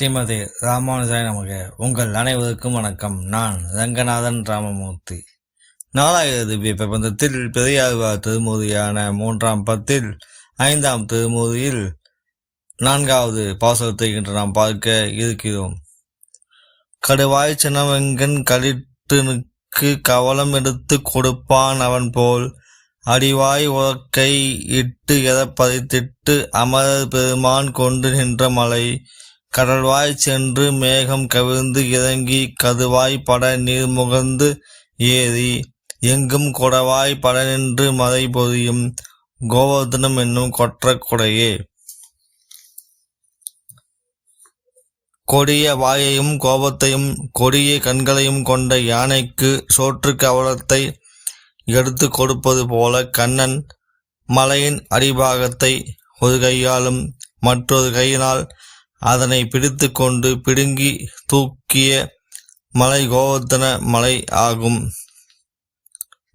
ஸ்ரீமதி ராமானுஜாய் நமக. உங்கள் அனைவருக்கும் வணக்கம். நான் ரங்கநாதன் ராமமூர்த்தி. நாலாயிரம் திவ்ய பிரபந்தத்தில் பெரியார்வார் திருமூதியான மூன்றாம் பத்தில் ஐந்தாம் திருமூதியில் நான்காவது பாசகத்தை இன்று நாம் பார்க்க இருக்கிறோம். கடுவாய் சின்னவெங்கன் களிட்டுனுக்கு கவலம் எடுத்து கொடுப்பான் அவன் போல். அடிவாய் உறக்கை இட்டு எதப்பதைத்திட்டு அமரர் பெருமான் கொண்டு நின்ற மலை. கடல்வாய் சென்று மேகம் கவிழ்ந்து இறங்கி கதுவாய் பட நீர் முகந்து ஏறி எங்கும் கொடவாய் பட நின்று மலை பொறியும் கோவர்தனம் என்னும் கொற்ற கொடையே. கொடிய வாயையும் கோபத்தையும் கொடிய கண்களையும் கொண்ட யானைக்கு சோற்று கவலத்தை எடுத்து கொடுப்பது போல கண்ணன் மலையின் அடிபாகத்தை ஒரு கையாலும் மற்றொரு கையினால் அதனை பிடித்து கொண்டு பிடுங்கி தூக்கிய மலை கோவர்த்தன மலை ஆகும்.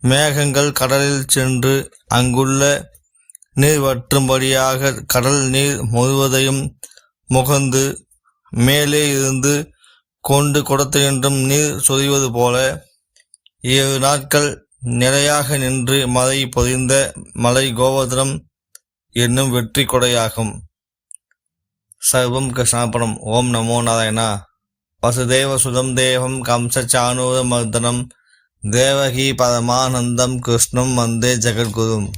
மேகங்கள் கடலில் சென்று அங்குள்ள நீர் வற்றும்படியாக கடல் நீர் முழுவதையும் முகந்து மேலே இருந்து கொண்டு கொடுத்துகின்றும் நீர் சொரிவது போல ஏழு நாட்கள் நிலையாக நின்று மலை பொதிந்த மலை கோவர்தனம் என்னும் வெற்றி கொடையாகும். சர்வம் கிருஷ்ணாபணம் ஓம் நமோ நாராயணா. வசுதேவ சுதம் தேவம் கம்சச்சானூரமர்தனம் தேவகி பரமானந்தம் கிருஷ்ணம் வந்தே ஜெகத்குரும்